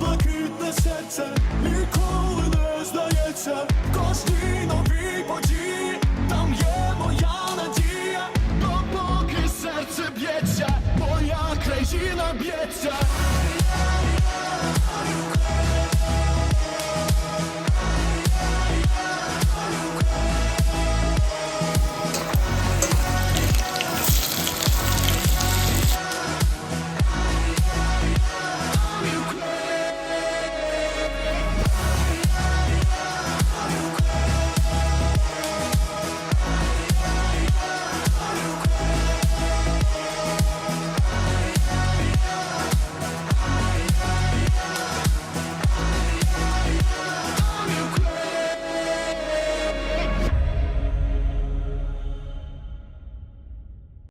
блакитне серце ніколи не здається, кожній нові події, там є моя надія, допоки серце б'ється, моя країна б'ється.